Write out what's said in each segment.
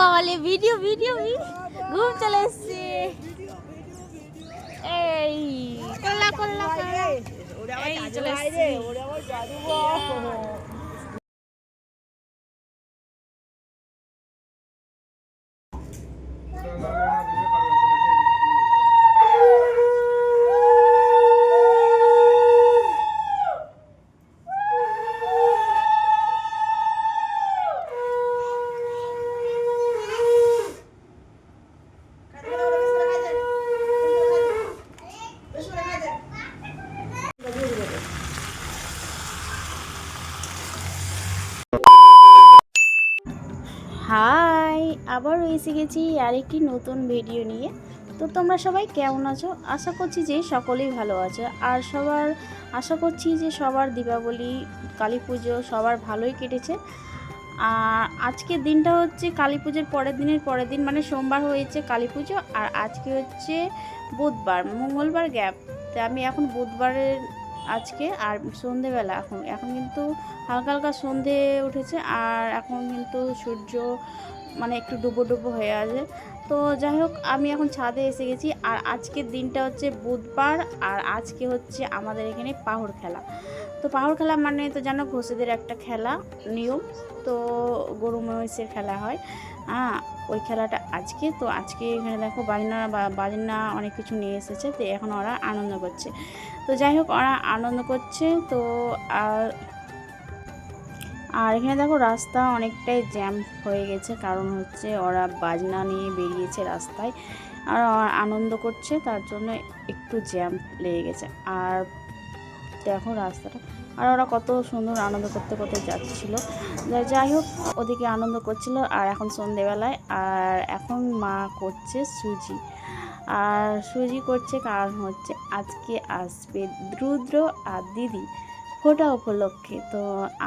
বাবালে video video ঘুম চলে এসছে। এই করলা। এই চলে এসছি। আবারও এসে গেছি আরেকটি নতুন ভিডিও নিয়ে। তো তোমরা সবাই কেমন আছো? আশা করছি যে সকলেই ভালো আছে। আর সবার, আশা করছি যে সবার দীপাবলি, কালী পুজো সবার ভালোই কেটেছে। আর আজকের দিনটা হচ্ছে কালী পুজোর পরের দিনের পরের দিন মানে সোমবার হয়েছে কালী পুজো আর আজকে হচ্ছে বুধবার, মঙ্গলবার গ্যাপ। তো আমি এখন বুধবারের আজকে আর সন্ধেবেলা এখন। এখন কিন্তু হালকা হালকা সন্ধে উঠেছে আর এখন কিন্তু সূর্য মানে একটু ডুবো ডুবো হয়ে আছে। তো যাই হোক, আমি এখন ছাদে এসে গেছি আর আজকের দিনটা হচ্ছে বুধবার আর আজকে হচ্ছে আমাদের এখানে পাহড় খেলা। তো পাহড় খেলা মানে তো জানো ঘোষেদের একটা খেলা, নিয়ম। তো গরু মহিষের খেলা হয়। হ্যাঁ ওই খেলাটা আজকে। তো আজকে এখানে দেখো বাজনা বাজনা অনেক কিছু নিয়ে এসেছে। তো এখন ওরা আনন্দ করছে। তো যাই হোক, ওরা আনন্দ করছে। তো, আর আর এখানে দেখো রাস্তা অনেকটাই জ্যাম হয়ে গেছে। কারণ হচ্ছে ওরা বাজনা নিয়ে বেরিয়েছে রাস্তায়। আর আনন্দ করছে, তার জন্য একটু জ্যাম লেগে গেছে। আর দেখো রাস্তাটা, আর ওরা কত সুন্দর আনন্দ করতে করতে যাচ্ছিল। যাই হোক, ওদিকে আনন্দ করছিল। আর এখন সন্ধেবেলায়, আর এখন মা করছে সুজি। আর সুজি করছে কারণ হচ্ছে আজকে আসবে রুদ্র আর দিদি ফোটা উপলক্ষে। তো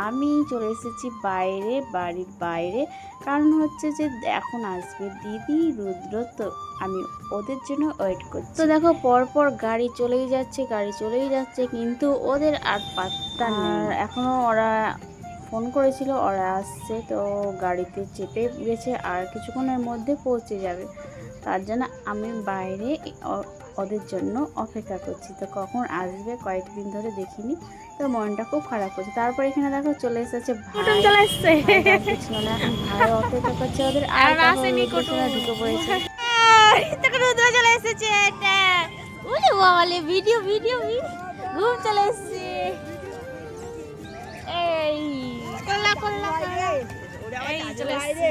আমি চলে এসেছি বাইরে বাড়ির বাইরে। কারণ হচ্ছে যে এখন আসবে দিদি রুদ্র তো আমি ওদের জন্য ওয়েট করছি। তো দেখো পরপর গাড়ি চলেই যাচ্ছে গাড়ি চলেই যাচ্ছে কিন্তু ওদের আর পাত্তা আর এখনও ওরা ফোন করেছিল ওরা আসছে তো গাড়িতে চেপে গেছে আর কিছুক্ষণের মধ্যে পৌঁছে যাবে। তার জন্য আমি বাইরে ওদের জন্য অপেক্ষা করছি। তো কখন আসবে কয়েকদিন ধরে দেখিনি। তো মনটা খুব খারাপ করছে। তারপর এখানে দেখো চলে এসেছে ভাই। চলে এসছে। ভাই অপেক্ষা করছে। ওদের আর আসেনি ঢুকে পড়েছে। চলে এসেছে এটা ভিডিও ভিডিও ঘুম চলে এসছে। এই। করলা করলা। এই চলে এসছে।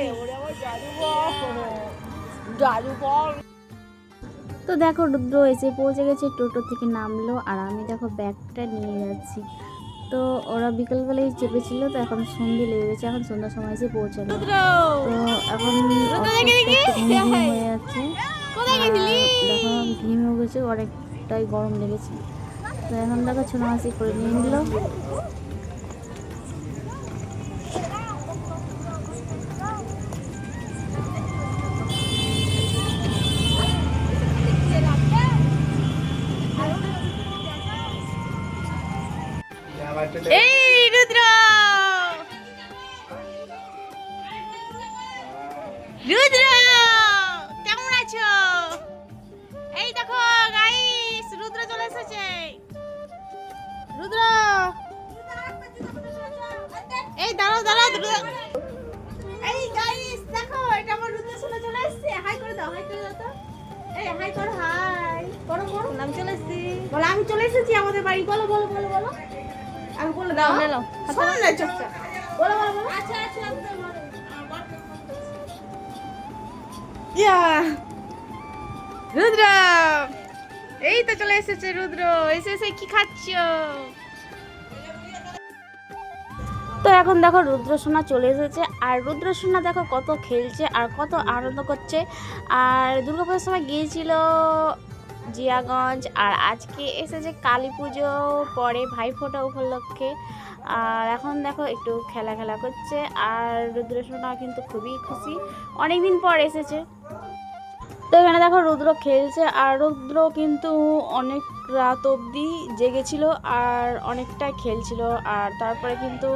তো দেখো রুদ্র এসে পৌঁছে গেছে টোটো থেকে নামলো আর আমি দেখো ব্যাগটা নিয়ে যাচ্ছি। তো ওরা বিকেলবেলায় চেপেছিল তো এখন সন্ধে লেগে গেছে এখন সন্ধ্যার সময় এসে পৌঁছালো। রুদ্র! তো এখন ঘুম হয়ে যাচ্ছে। আর দেখো ঘিম হয়ে গেছে অনেকটাই গরম লেগেছে। তো এখন দেখো ছোটো মাসি করে নিয়ে নিল। রুদ্র। এই দাঁড়াও দাঁড়াও রুদ্র এই গাইস দেখো এটা আমার রুদ্র চলে চলে এসেছে। হাই করে দাও হাই করে দাও তো। এই হাই করো হাই করো করো আমি চলে এসেছি। বলো আমি চলে এসেছি আমাদের বাড়ি। বলো বলো বলো বলো। আমি বলে দাও নে নাও। শোনো না চুপচাপ। বলো বলো বলো। আচ্ছা আচ্ছা ইয়া। রুদ্র। এই তো চলে এসেছে রুদ্র। এসে এসে কি খাচ্ছ? তো এখন দেখো রুদ্রসোনা চলে এসেছে, আর রুদ্রসোনা দেখো কত খেলছে আর কত আনন্দ করছে। আর দুর্গাপুজোর সময় গিয়েছিল জিয়াগঞ্জ, আর আজকে এসেছে কালী পুজো, পরে ভাইফোঁটা উপলক্ষে। আর এখন দেখো একটু খেলা খেলা করছে, আর রুদ্রসোনা কিন্তু খুবই খুশি। অনেকদিন পর এসেছে। তো এখানে দেখো রুদ্র খেলছে, আর রুদ্র কিন্তু অনেক রাত অবধি জেগেছিল আর অনেকটাই খেলছিল। আর তারপরে কিন্তু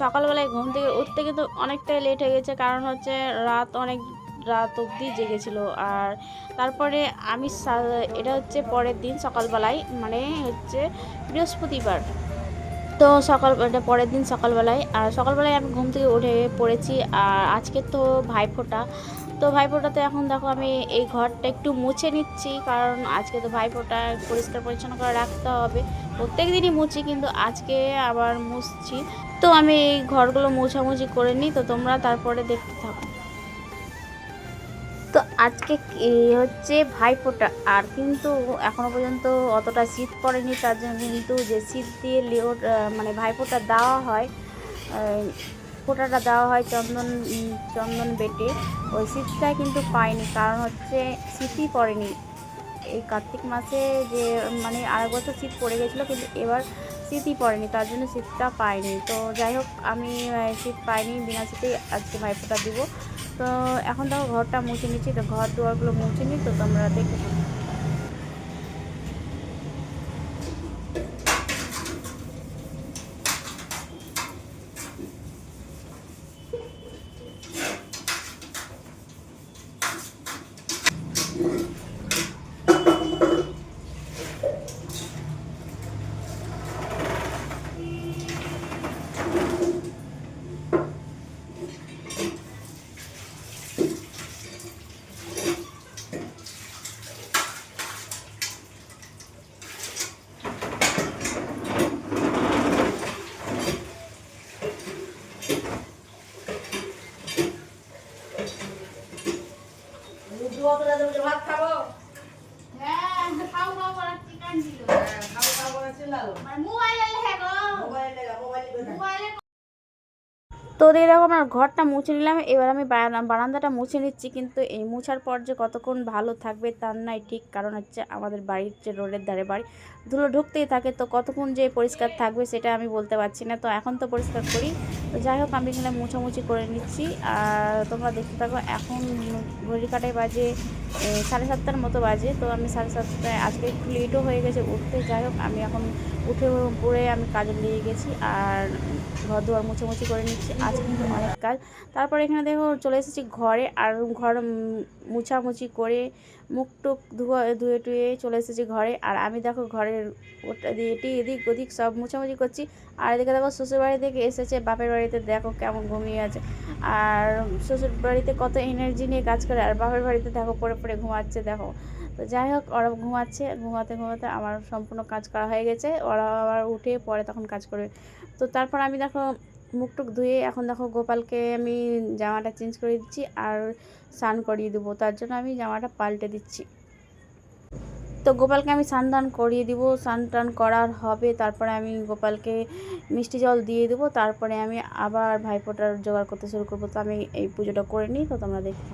সকালবেলায় ঘুম থেকে উঠতে কিন্তু অনেকটাই লেট হয়ে গেছে। কারণ হচ্ছে রাত অনেক, রাত অবধি জেগেছিল। আর তারপরে আমি এটা হচ্ছে পরের দিন সকালবেলায় মানে হচ্ছে বৃহস্পতিবার। তো সকাল, এটা পরের দিন সকালবেলায়, আর সকালবেলায় আমি ঘুম থেকে উঠে পড়েছি। আর আজকে তো ভাইফোঁটা। তো ভাইফোঁটাতে এখন দেখো আমি এই ঘরটা একটু মুছে নিচ্ছি, কারণ আজকে তো ভাইফোঁটা পরিষ্কার পরিচ্ছন্ন করে রাখতে হবে। প্রত্যেক দিনই মুছি, কিন্তু আজকে আবার মুছছি। তো আমি এই ঘরগুলো মোছামুছি করে নিই, তো তোমরা তারপরে দেখতে থাকো। তো আজকে হচ্ছে ভাইফোঁটা? আর কিন্তু এখনও পর্যন্ত অতটা শীত পড়েনি, তার জন্য কিন্তু যে শীত দিয়ে লেও মানে ভাইফোঁটা দেওয়া হয় ফোঁটাটা দেওয়া হয় চন্দন চন্দন বেটে। ওই শীতটা কিন্তু পাইনি, কারণ হচ্ছে শীতই পড়েনি। এই কার্তিক মাসে যে মানে আরেক বছর শীত পড়ে গেছিল, কিন্তু এবার শীতই পড়েনি, তার জন্য শীতটা পাইনি। তো যাই হোক, আমি শীত পাইনি, বিনা শীতেই আজকে ভাইফোঁটা দিব। তো এখন দেখো ঘরটা মুছে নিচ্ছি, তো ঘর দুয়ারগুলো মুছে নিই, তো তোমরা দেখে থাকো। হ্যাঁ খাও খাও করার চিকেন ছিল মানে মোবাইলে লেখা গো মোবাইলে তো দিয়ে দেখো আমার ঘরটা মুছে নিলাম, এবার আমি বারান্দা- বারান্দাটা মুছে নিচ্ছি, কিন্তু এই মুছার পর যে কতক্ষণ ভালো থাকবে তার নাই ঠিক কারণ হচ্ছে আমাদের বাড়ির যে রোডের ধারে বাড়ি, ধুলো ঢুকতেই থাকে, তো কতক্ষণ যে পরিষ্কার থাকবে সেটা আমি বলতে পারছি না, তো এখন তো পরিষ্কার করি। যাই হোক, আমি এখানে মুছামুছি করে নিচ্ছি। আর তোমরা দেখতে থাকো, এখন ঘড়ি কাটায় বাজে সাড়ে সাতটার মতো বাজে। তো আমি সাড়ে সাতটায়, আজকে একটু লেটও হয়ে গেছে উঠতে। যাই হোক, আমি এখন উঠে পড়ে আমি কাজে লেগে গেছি আর ঘর দুয়ার মুছামুছি করে নিচ্ছি। আজ কিন্তু অনেক কাজ। তারপরে এখানে দেখো, চলে এসেছি ঘরে। আর ঘর মুছামুছি করে মুখ টুক ধুয়ে ধুয়ে টুয়ে চলে এসেছি ঘরে। আর আমি দেখো ঘরের ওটা দিয়ে এটি এদিক ওদিক সব মুছামুছি করছি। আর এদিকে দেখো শ্বশুর বাড়ি থেকে এসেছে, বাপের বাড়িতে দেখো কেমন ঘুমিয়ে আছে। আর শ্বশুর বাড়িতে কত এনার্জি নিয়ে কাজ করে, আর বাপের বাড়িতে দেখো পড়ে পড়ে ঘুমাচ্ছে, দেখো। তো যাই হোক, ওরা ঘুমাচ্ছে, ঘুমাতে ঘুমাতে আমার সম্পূর্ণ কাজ করা হয়ে গেছে। ওরা আবার উঠে পরে তখন কাজ করবে। তো তারপর আমি দেখো মুখ টুক ধুয়ে এখন দেখো গোপালকে আমি জামাটা চেঞ্জ করে দিচ্ছি আর স্নান করিয়ে দেবো, তার জন্য আমি জামাটা পাল্টে দিচ্ছি। তো গোপালকে আমি স্নান টান করিয়ে দিব, স্নান টান করার হবে, তারপরে আমি গোপালকে মিষ্টি জল দিয়ে দেবো, তারপরে আমি আবার ভাইফোঁটার জোগাড় করতে শুরু করব। তো আমি এই পুজোটা করে নিই, তো তোমরা দেখতে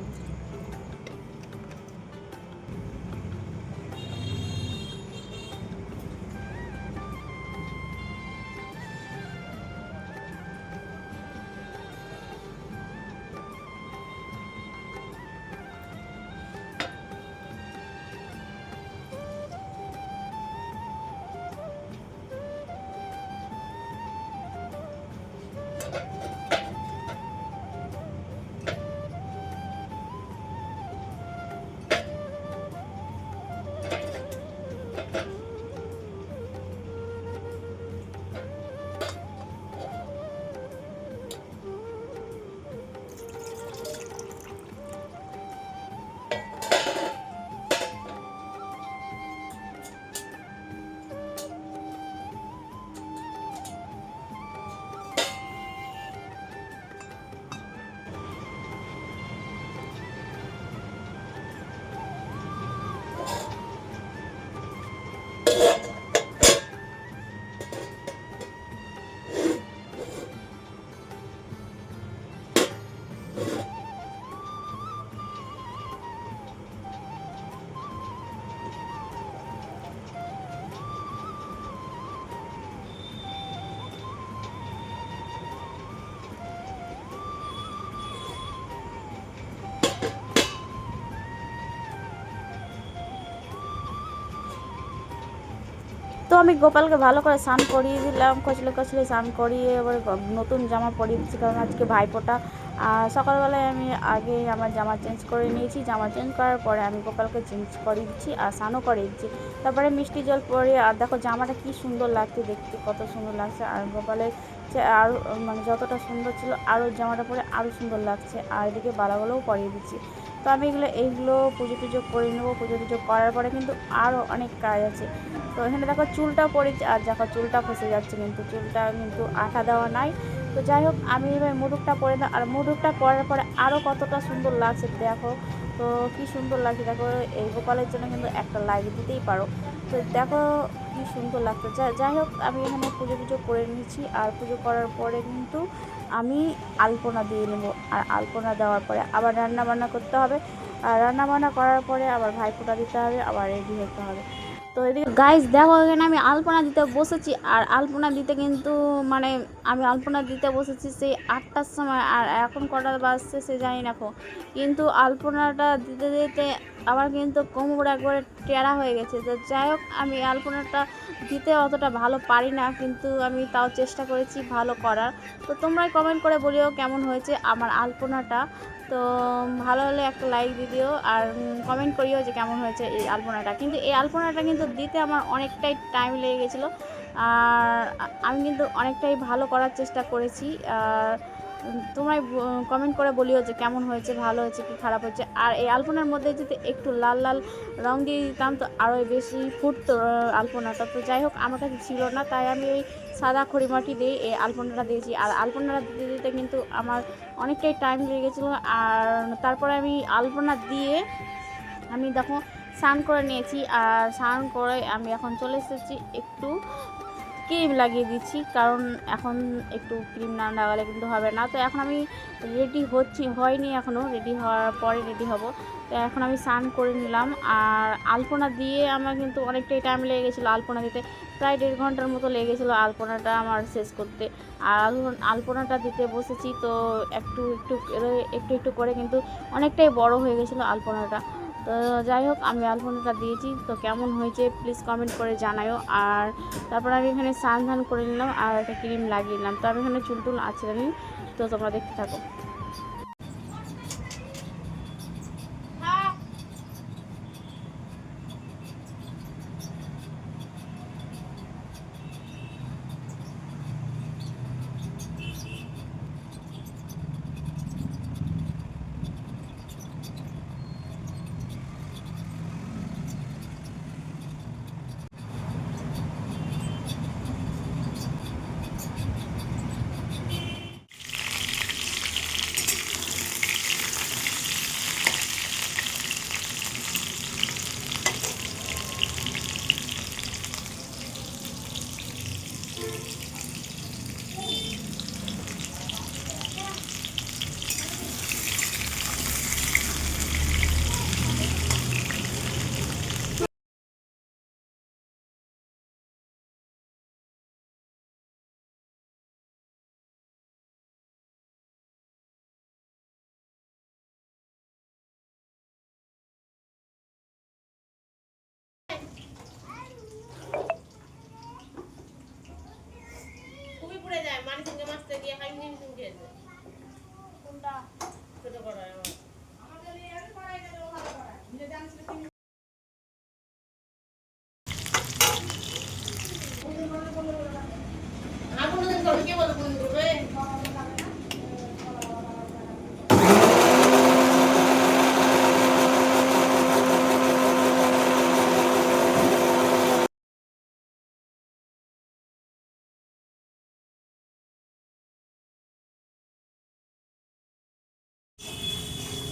আমি গোপালকে ভালো করে স্নান করিয়ে দিলাম, কচলে কচলে স্নান করিয়ে এবার নতুন জামা পরিয়ে দিচ্ছি কারণ আজকে ভাইফোঁটা আর সকালবেলায় আমি আগে আমার জামা চেঞ্জ করে নিয়েছি, জামা চেঞ্জ করার পরে আমি গোপালকে চেঞ্জ করিয়ে দিচ্ছি আর স্নানও করিয়ে দিচ্ছি। তারপরে মিষ্টি জল পরে, আর দেখো জামাটা কি সুন্দর লাগছে দেখতে, কত সুন্দর লাগছে। আর গোপালের যে আরও মানে যতটা সুন্দর ছিল আরও জামাটা পরে আরও সুন্দর লাগছে। আর এদিকে বালাগুলোও পরিয়ে দিচ্ছি। তো আমি এগুলো এইগুলো পুজো টুজো করে নেব, পুজো টুজো করার পরে কিন্তু আরও অনেক কাজ আছে। তো এখানে দেখো চুলটা পড়েছে আর দেখো চুলটা ফসে যাচ্ছে কিন্তু, চুলটা কিন্তু আঠা দেওয়া নাই। তো যাই হোক, আমি এবার মুডুকটা পরে দাও আর মুডুকটা পরার পরে আরও কতটা সুন্দর লাগছে দেখো। তো কি সুন্দর লাগছে, দেখো, এই গোপালের জন্য কিন্তু একটা লাইক দিতেই পারো। তো দেখো কি সুন্দর লাগছে। যাই হোক, আমি এখানে পুজো পুজো করে নিয়েছি, আর পুজো করার পরে কিন্তু আমি আলপনা দিয়ে নেব। আর আলপনা দেওয়ার পরে আবার রান্না বান্না করতে হবে। আর রান্না বান্না করার পরে আবার ভাইফোঁটা দিতে হবে, আবার রেডি হতে হবে। তো এদিকে গাইস দেখো, এখানে আমি আলপনা দিতে বসেছি, আর আলপনা দিতে কিন্তু মানে আমি আলপনা দিতে বসেছি সেই আটটার সময়, আর এখন কটা বাজছে সে জানি না। কিন্তু আলপনাটা দিতে দিতে আমার কিন্তু কোমর একবারে টেরা হয়ে গেছে। তো যাই হোক, আমি আলপনাটা দিতে অতটা ভালো পারি না, কিন্তু আমি তাও চেষ্টা করেছি ভালো করার। তো তোমরাই কমেন্ট করে বলিও কেমন হয়েছে আমার আলপনাটা। তো ভালো হলে একটা লাইক দিয়ে দিও আর কমেন্ট করিও যে কেমন হয়েছে এই আলপনাটা। কিন্তু এই আলপনাটা কিন্তু দিতে আমার অনেকটাই টাইম লেগে গেছিল। আর আমি কিন্তু অনেকটাই ভালো করার চেষ্টা করেছি। আর তোমরাই কমেন্ট করে বলিও যে কেমন হয়েছে, ভালো হয়েছে, কি খারাপ হয়েছে। আর এই আলপনার মধ্যে যদি একটু লাল লাল রং দিয়ে দিতাম, তো আরও বেশি ফুটতো আলপনাটা। তো যাই হোক, আমার কাছে ছিল না, তাই আমি ওই সাদা খড়িমাটি দিয়ে এই আলপনাটা দিয়েছি। আর আলপনাটা দিতে দিতে কিন্তু আমার অনেকটাই টাইম লেগে গেছিল। আর তারপরে আমি আলপনা দিয়ে আমি দেখো, স্নান করে নিয়েছি। আর স্নান করে আমি এখন চলে এসেছি একটু ক্রিম লাগিয়ে দিচ্ছি, কারণ এখন একটু ক্রিম না লাগালে কিন্তু হবে না। তো এখন আমি রেডি হচ্ছি, হয়নি এখনও রেডি হওয়ার পরে রেডি হব। তো এখন আমি স্নান করে নিলাম, আর আলপনা দিয়ে আমার কিন্তু অনেকটাই টাইম লেগে গেছিল আলপনা দিতে। প্রায় দেড় ঘণ্টার মতো লেগে গেছিল আলপনাটা আমার শেষ করতে। আর আলপনাটা দিতে বসেছি, তো একটু একটু একটু একটু করে কিন্তু অনেকটাই বড় হয়ে গেছিল আলপনাটা। তো যাই হোক, আমি আলপনাটা দিয়েছি। তো কেমন হয়েছে প্লিজ কমেন্ট করে জানায়ও আর তারপর আমি এখানে স্নান ধান করে নিলাম আর একটা ক্রিম লাগিয়ে নিলাম। তো আমি এখানে চুল টুল আছে আমি তো তোমরা দেখতে থাকো। পুড়ে যায় মানে সঙ্গে মাছতে গিয়ে খাই নিম সঙ্গে খেয়েছে ছোট আর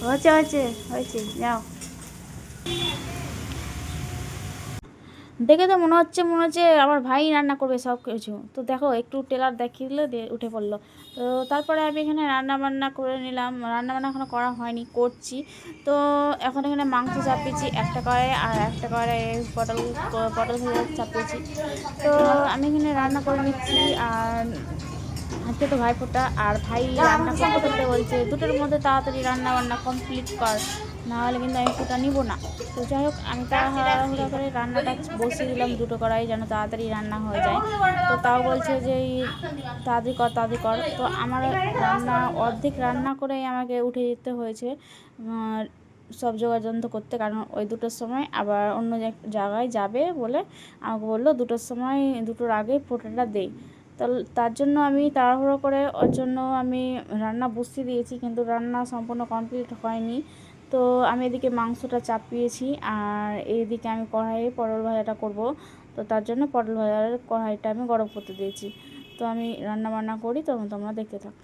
হয়েছে হয়েছে হয়েছে, যাও। দেখে তো মনে হচ্ছে মনে হচ্ছে আমার ভাই রান্না করবে সব কিছু। তো দেখো, একটু টেলার দেখিয়ে দিল উঠে পড়ল। তো তারপরে আমি এখানে রান্না বান্না করে নিলাম। রান্না বান্না এখনও করা হয়নি, করছি। তো এখন এখানে মাংস চাপিয়েছি, একটা করে আর একটা করে পটল পটল চাপিয়েছি। তো আমি এখানে রান্না করে নিচ্ছি, আর আজকে তো ভাইফোঁটা আর ভাই রান্না করতে করতে বলছে দুটোর মধ্যে তাড়াতাড়ি রান্না বান্না কমপ্লিট কর না হলে কিন্তু আমি ফুটা নিব না। তো যাই হোক আমি তাড়াহুড়া করে রান্নাটা বসিয়ে দিলাম দুটো কড়াই যেন তাড়াতাড়ি রান্না হয়ে যায়। তো তাও বলছে যে এই তাড়াতাড়ি কর তাড়াতাড়ি কর। তো আমার রান্না অর্ধেক রান্না করেই আমাকে উঠে যেতে হয়েছে সব যোগাযন্ত্র করতে কারণ ওই দুটোর সময় আবার অন্য জায়- জায়গায় যাবে বলে আমাকে বলল দুটোর সময় দুটোর আগে ফোটাটা দেই তো তার জন্য আমি তাড়াহুড়ো করে ওর জন্য আমি রান্না বসিয়ে দিয়েছি, কিন্তু রান্না সম্পূর্ণ কমপ্লিট হয়নি। তো আমি এদিকে মাংসটা চাপিয়েছি, আর এইদিকে আমি কড়াইয়ে পটল ভাজাটা করব। তো তার জন্য পটল ভাজার কড়াইটা আমি গরম করতে দিয়েছি। তো আমি রান্না বান্না করি, তো তোমরা দেখতে থাকো।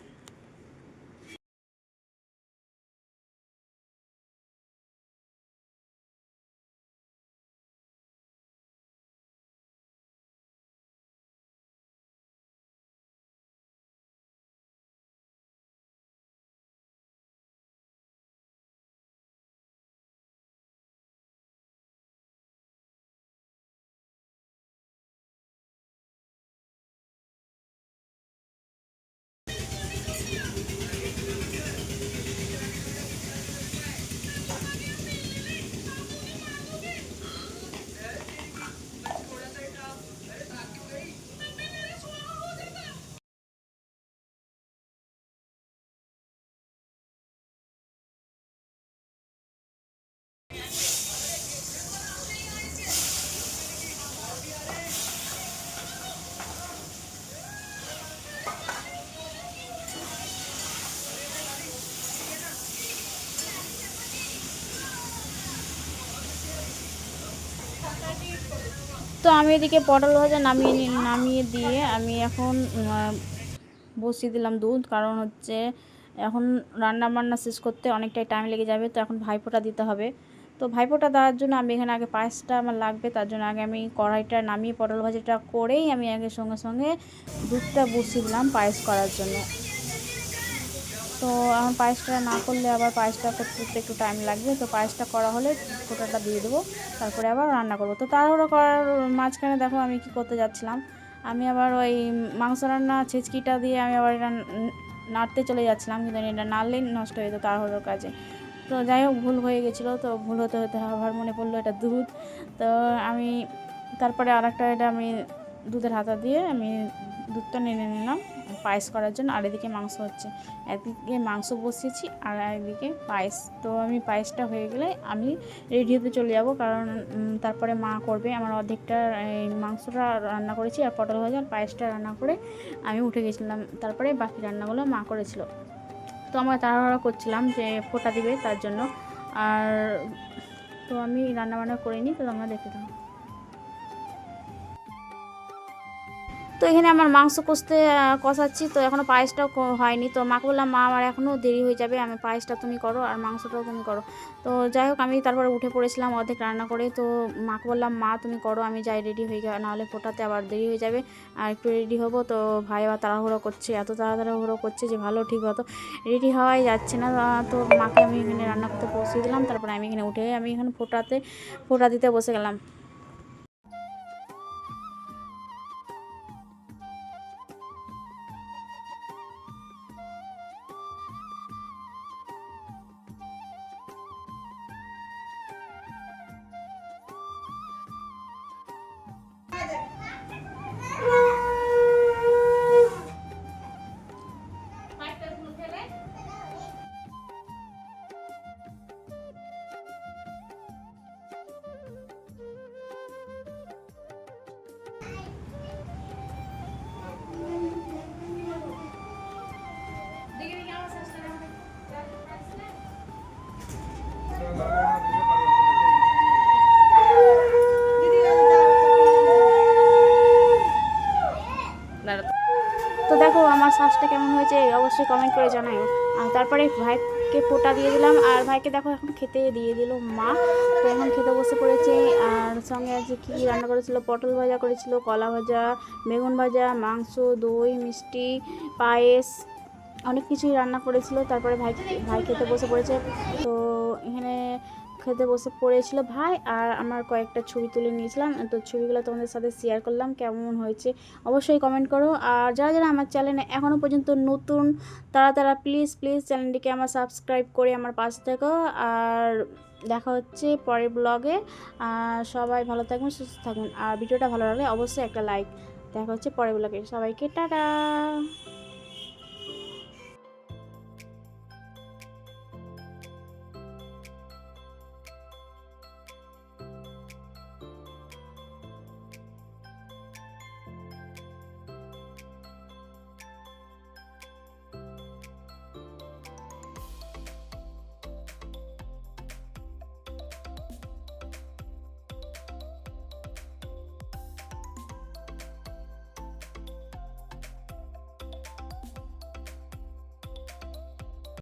তো আমি এদিকে পটল ভাজা নামিয়ে নামিয়ে দিয়ে আমি এখন বসিয়ে দিলাম দুধ। কারণ হচ্ছে এখন রান্না বান্না শেষ করতে অনেকটাই টাইম লেগে যাবে, তো এখন ভাইফোঁটা দিতে হবে। তো ভাইফোঁটা দেওয়ার জন্য আমি এখানে আগে পায়েসটা আমার লাগবে, তার জন্য আগে আমি কড়াইটা নামিয়ে পটল ভাজাটা করেই আমি আগে সঙ্গে সঙ্গে দুধটা বসিয়ে দিলাম পায়েস করার জন্য। তো এখন পায়েসটা না করলে আবার পায়েসটা করতে একটু টাইম লাগবে। তো পায়েসটা করা হলে ফোটাটা দিয়ে দেবো, তারপরে আবার রান্না করব। তো তাড়াহুড়ো করার মাঝখানে দেখো আমি কি করতে যাচ্ছিলাম। আমি আবার ওই মাংস রান্না, ছেচকিটা দিয়ে আমি আবার এটা নাড়তে চলে যাচ্ছিলাম, কিন্তু এটা নাড়লেই নষ্ট হয়ে যেত তাড়াহুড়োর কাজে। তো যাই হোক, ভুল হয়ে গেছিল, তো ভুল হতে হতে আবার মনে পড়ল এটা দুধ। তো আমি তারপরে আরেকটা এটা আমি দুধের হাতা দিয়ে আমি দুধটা নিয়ে নিলাম। পায়েস করার জন্য, আর এদিকে মাংস হচ্ছে। একদিকে মাংস বসিয়েছি, আর একদিকে পায়েস। তো আমি পায়েসটা হয়ে গেলে আমি রেডি হতে চলে যাব, কারণ তারপরে মা করবে। আমার অর্ধেকটা মাংসটা রান্না করেছি, আর পটল ভাজা আর পায়েসটা রান্না করে আমি উঠে গেছিলাম। তারপরে বাকি রান্নাগুলো মা করেছিল। তো আমরা তাড়াহুড়া করছিলাম যে ফোটা দিবে তার জন্য। আর, তো আমি রান্নাবান্না করিনি, তো আমরা দেখতে থাকো। তো এখানে আমার মাংস কষতে কষাচ্ছি। তো এখনও পায়েসটাও হয়নি। তো মাকে বললাম, মা, আমার এখনও দেরি হয়ে যাবে। আমি পায়েসটা তুমি করো আর মাংসটাও তুমি করো। তো যাই হোক, আমি তারপরে উঠে পড়েছিলাম অর্ধেক রান্না করে। তো মাকে বললাম, মা, তুমি করো। আমি যাই রেডি হয়ে গেলে নাহলে ফোটাতে আবার দেরি হয়ে যাবে। আর একটু রেডি হব। তো ভাই আবার তাড়াহুড়ো করছে, এত তাড়াহুড়ো করছে যে ভালো ঠিক মতো রেডি হওয়াই যাচ্ছে না। তো মাকে আমি এখানে রান্না করতে বসিয়ে দিলাম। তারপরে আমি এখানে উঠে আমি এখানে ফোটাতে, ফোটা দিতে বসে গেলাম। শ্বাসটা কেমন হয়েছে অবশ্যই কমেন্ট করে জানাই তারপরে ভাইকে পোটা দিয়ে দিলাম, আর ভাইকে দেখো এখন খেতে দিয়ে দিল মা। তো এখন খেতে বসে পড়েছে, আর সঙ্গে আছে কী কী রান্না করেছিল? পটল ভাজা করেছিল, কলা ভাজা, বেগুন ভাজা, মাংস, দই, মিষ্টি, পায়েস, অনেক কিছুই রান্না করেছিল। তারপরে ভাই ভাই খেতে বসে পড়েছে। তো খেতে বসে পড়েছিল ভাই, আর আমার কয়েকটা ছবি তুলে নিয়েছিলাম। তো ছবিগুলো তোমাদের সাথে শেয়ার করলাম, কেমন হয়েছে অবশ্যই কমেন্ট করো। আর যারা যারা আমার চ্যানেলে এখনও পর্যন্ত নতুন, তারা তারা প্লিজ প্লিজ চ্যানেলটিকে আমার সাবস্ক্রাইব করে আমার পাশে থেকো। আর দেখা হচ্ছে পরের ব্লগে সবাই ভালো থাকবেন, সুস্থ থাকবেন। আর ভিডিওটা ভালো লাগলে অবশ্যই একটা লাইক দেখা হচ্ছে পরের ব্লগে সবাইকে টাটা!